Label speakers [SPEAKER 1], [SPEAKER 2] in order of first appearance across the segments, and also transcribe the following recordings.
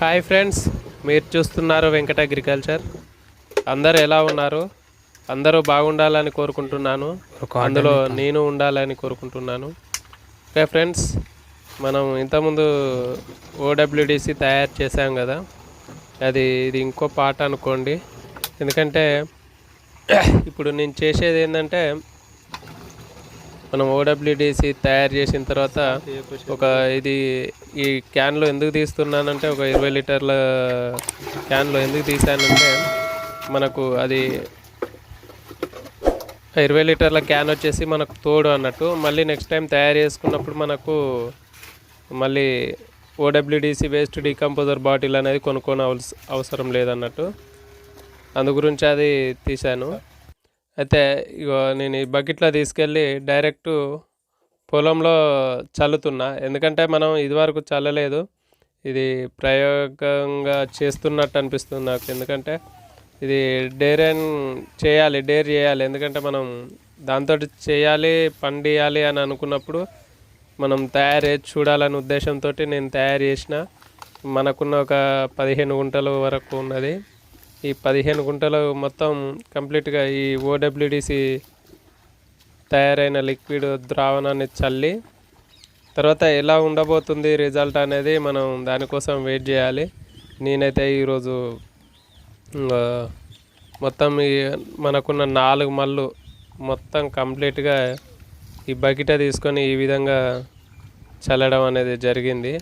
[SPEAKER 1] Hi friends మీరు చూస్తున్నారు Venkata agriculture. అందరూ ఎలా ఉన్నారు? అందరూ బాగుండాలని కోరుకుంటున్నాను. అందులో నేను ఉండాలని కోరుకుంటున్నాను. ఓకే ఫ్రెండ్స్ మనం ఇంతకుముందు ఓడబ్ల్యూడిసి తయారు చేసాం కదా. అది ఇది ఇంకో పాట అనుకోండి. ఎందుకంటే ఇప్పుడు నేను చేసేది ఏంటంటే మనం ఓడబ్ల్యూడిసి తయారు చేసిన తర్వాత ఒక ఇది ఈ క్యాన్లో ఎందుకు తీస్తున్నానంటే ఒక ఇరవై లీటర్ల క్యాన్లో ఎందుకు తీసానంటే మనకు అది ఇరవై లీటర్ల క్యాన్ వచ్చేసి మనకు తోడు అన్నట్టు. మళ్ళీ నెక్స్ట్ టైం తయారు చేసుకున్నప్పుడు మనకు మళ్ళీ ఓడబ్ల్యూడిసి వేస్ట్ డీకంపోజర్ బాటిల్ అనేది కొనుక్కోని అవసరం లేదన్నట్టు. అందు గురించి అది తీశాను. అయితే ఇగో నేను ఈ బకెట్లో తీసుకెళ్ళి డైరెక్ట్ పొలంలో చల్లుతున్నా. ఎందుకంటే మనం ఇదివరకు చల్లలేదు. ఇది ప్రయోగంగా చేస్తున్నట్టు అనిపిస్తుంది నాకు. ఎందుకంటే ఇది డేర్ అండ్ చేయాలి డేర్ చేయాలి. ఎందుకంటే మనం దాంతో చేయాలి పండియాలి అని అనుకున్నప్పుడు మనం తయారు చేసి చూడాలనే ఉద్దేశంతో నేను తయారు చేసిన. మనకున్న ఒక పదిహేను గుంటల వరకు ఉన్నది. ఈ పదిహేను గుంటలు మొత్తం కంప్లీట్గా ఈ ఓడబ్ల్యూడిసి తయారైన లిక్విడ్ ద్రావణాన్ని చల్లి తర్వాత ఎలా ఉండబోతుంది రిజల్ట్ అనేది మనం దానికోసం వెయిట్ చేయాలి. నేనైతే ఈరోజు మొత్తం ఈ మనకున్న నాలుగు మళ్ళు మొత్తం కంప్లీట్గా ఈ బకెట తీసుకొని ఈ విధంగా చల్లడం అనేది జరిగింది.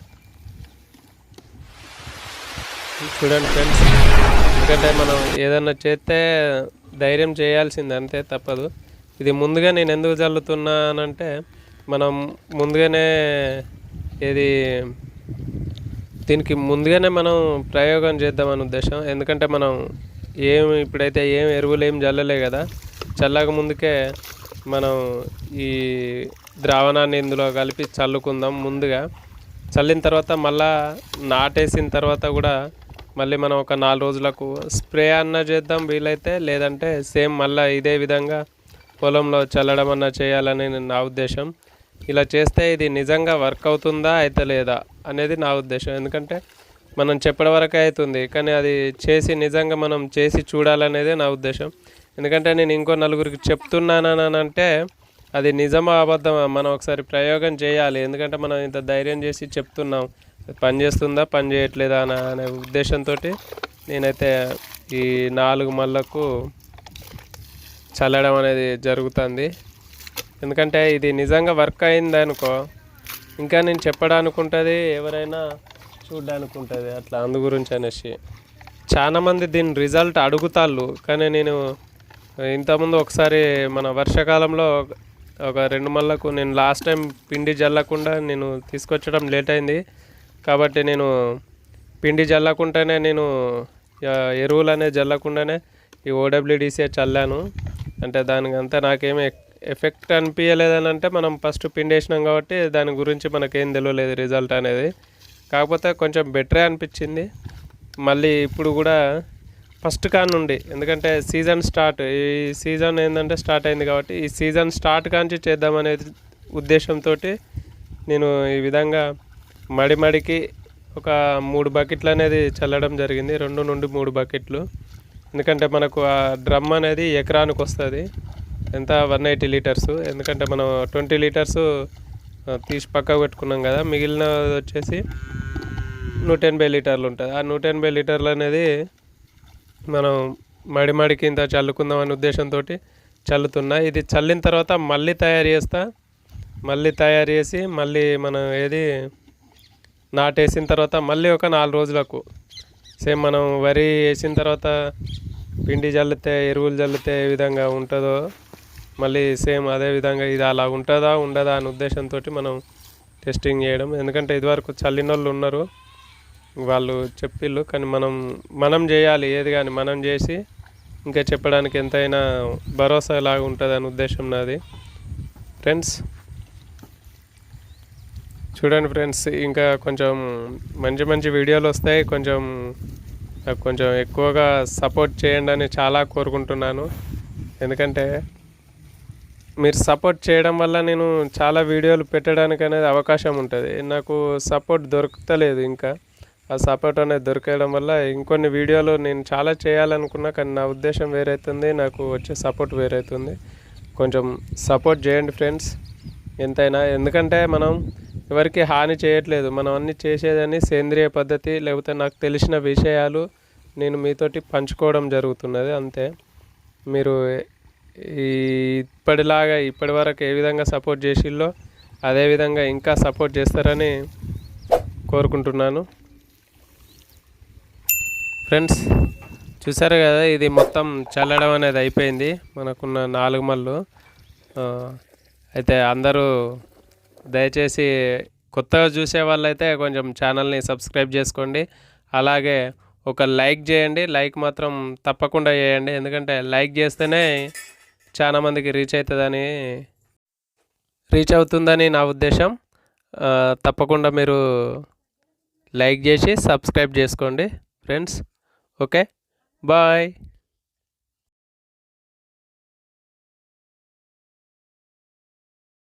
[SPEAKER 1] చూడండి ఫ్రెండ్స్. ఎందుకంటే మనం ఏదన్నా చేస్తే ధైర్యం చేయాల్సింది అంతే తప్పదు. ఇది ముందుగా నేను ఎందుకు చల్లుతున్నానంటే మనం ముందుగానే ఇది దీనికి ముందుగానే మనం ప్రయోగం చేద్దామని ఉద్దేశం. ఎందుకంటే మనం ఏం ఇప్పుడైతే ఏం ఎరువులు ఏం చల్లలే కదా చల్లక ముందుకే మనం ఈ ద్రావణాన్ని ఇందులో కలిపి చల్లుకుందాం ముందుగా. చల్లిన తర్వాత మళ్ళా నాటేసిన తర్వాత కూడా మళ్ళీ మనం ఒక నాలుగు రోజులకు స్ప్రే అన్న చేద్దాం వీలైతే లేదంటే సేమ్ మళ్ళీ ఇదే విధంగా పొలంలో చల్లడం అన్న చేయాలని నా ఉద్దేశం. ఇలా చేస్తే ఇది నిజంగా వర్క్ అవుతుందా అయితే లేదా అనేది నా ఉద్దేశం. ఎందుకంటే మనం చెప్పడం వరకే అవుతుంది కానీ అది చేసి నిజంగా మనం చేసి చూడాలనేదే నా ఉద్దేశం. ఎందుకంటే నేను ఇంకో నలుగురికి చెప్తున్నానని అంటే అది నిజమా అబద్ధమా మనం ఒకసారి ప్రయోగం చేయాలి. ఎందుకంటే మనం ఇంత ధైర్యం చేసి చెప్తున్నాం. పని చేస్తుందా పని చేయట్లేదా అనే ఉద్దేశంతో నేనైతే ఈ నాలుగు మళ్ళకు చల్లడం అనేది జరుగుతుంది. ఎందుకంటే ఇది నిజంగా వర్క్ అయింది అనుకో ఇంకా నేను చెప్పడానికి ఉంటుంది ఎవరైనా చూడడానికి ఉంటుంది అట్లా అందు గురించి అనేసి. చాలామంది దీని రిజల్ట్ అడుగుతాళ్ళు కానీ నేను ఇంతకుముందు ఒకసారి మన వర్షాకాలంలో ఒక రెండు మళ్ళకు నేను లాస్ట్ టైం పిండి జల్లకుండా నేను తీసుకొచ్చడం లేట్ అయింది. కాబట్టి నేను పిండి జల్లకుండానే నేను ఎరువులు అనేది జల్లకుండానే ఈ ఓడబ్ల్యూడిసే చల్లాను. అంటే దానికంతా నాకేమి ఎఫెక్ట్ అనిపించలేదని అంటే మనం ఫస్ట్ పిండి వేసినాం కాబట్టి దాని గురించి మనకేం తెలియలేదు రిజల్ట్ అనేది. కాకపోతే కొంచెం బెటరే అనిపించింది. మళ్ళీ ఇప్పుడు కూడా ఫస్ట్ కానుండి నుండి ఎందుకంటే సీజన్ స్టార్ట్ ఈ సీజన్ ఏంటంటే స్టార్ట్ అయింది కాబట్టి ఈ సీజన్ స్టార్ట్ కాంచి చేద్దామనే ఉద్దేశంతో నేను ఈ విధంగా మడి మడికి ఒక మూడు బకెట్లు అనేది చల్లడం జరిగింది. రెండు నుండి మూడు బకెట్లు ఎందుకంటే మనకు ఆ డ్రమ్ అనేది ఎకరానికి వస్తుంది. ఎంత? One eighty litres. ఎందుకంటే మనం ట్వంటీ లీటర్స్ తీసి పక్కకు పెట్టుకున్నాం కదా. మిగిలిన వచ్చేసి నూట ఎనభై లీటర్లు ఉంటుంది. ఆ నూట ఎనభై లీటర్లు అనేది మనం మడి మడికి ఇంత చల్లుకుందాం అనే ఉద్దేశంతో చల్లుతున్నా. ఇది చల్లిన తర్వాత మళ్ళీ తయారు చేస్తా. మళ్ళీ తయారు చేసి మళ్ళీ మనం ఏది నాటేసిన తర్వాత మళ్ళీ ఒక నాలుగు రోజులకు. సేమ్ మనం వరి వేసిన తర్వాత పిండి చల్లితే ఎరువులు చల్లితే ఏ విధంగా ఉంటుందో మళ్ళీ సేమ్ అదే విధంగా ఇది అలా ఉంటుందా ఉండదా అనే ఉద్దేశంతో మనం టెస్టింగ్ చేయడం. ఎందుకంటే ఇదివరకు చల్లిన వాళ్ళు ఉన్నారు వాళ్ళు చెప్పిళ్ళు. కానీ మనం మనం చేయాలి ఏది కానీ మనం చేసి ఇంకా చెప్పడానికి ఎంతైనా భరోసా లాగా ఉంటుంది అనే ఉద్దేశం నాది. ఫ్రెండ్స్ చూడండి ఫ్రెండ్స్ ఇంకా కొంచెం మంచి మంచి వీడియోలు వస్తాయి. కొంచెం నాకు కొంచెం ఎక్కువగా సపోర్ట్ చేయండి అని చాలా కోరుకుంటున్నాను. ఎందుకంటే మీరు సపోర్ట్ చేయడం వల్ల నేను చాలా వీడియోలు పెట్టడానికి అనేది అవకాశం ఉంటుంది. నాకు సపోర్ట్ దొరుకుతలేదు ఇంకా. ఆ సపోర్ట్ అనేది దొరికేయడం వల్ల ఇంకొన్ని వీడియోలు నేను చాలా చేయాలనుకున్నా కానీ నా ఉద్దేశం వేరైతుంది. నాకు వచ్చే సపోర్ట్ వేరైతుంది. కొంచెం సపోర్ట్ చేయండి ఫ్రెండ్స్. ఎంతైనా ఎందుకంటే మనం ఎవరికి హాని చేయట్లేదు. మనం అన్ని చేసేదని సేంద్రియ పద్ధతి లేకపోతే నాకు తెలిసిన విషయాలు నేను మీతోటి పంచుకోవడం జరుగుతున్నది. అంతే. మీరు ఈ ఇప్పటిలాగా ఇప్పటి వరకు ఏ విధంగా సపోర్ట్ చేసిల్లో అదేవిధంగా ఇంకా సపోర్ట్ చేస్తారని కోరుకుంటున్నాను. ఫ్రెండ్స్ చూసారు కదా ఇది మొత్తం చల్లడం అనేది అయిపోయింది. మనకున్న నాలుగు మళ్ళు. అయితే అందరూ దయచేసి కొత్తగా చూసే వాళ్ళైతే కొంచెం ఛానల్ని సబ్స్క్రైబ్ చేసుకోండి. అలాగే ఒక లైక్ చేయండి. లైక్ మాత్రం తప్పకుండా చేయండి. ఎందుకంటే లైక్ చేస్తేనే చాలామందికి రీచ్ అవుతుందని రీచ్ అవుతుందని నా ఉద్దేశం. తప్పకుండా మీరు లైక్ చేసి సబ్స్క్రైబ్ చేసుకోండి. Friends okay. బాయ్.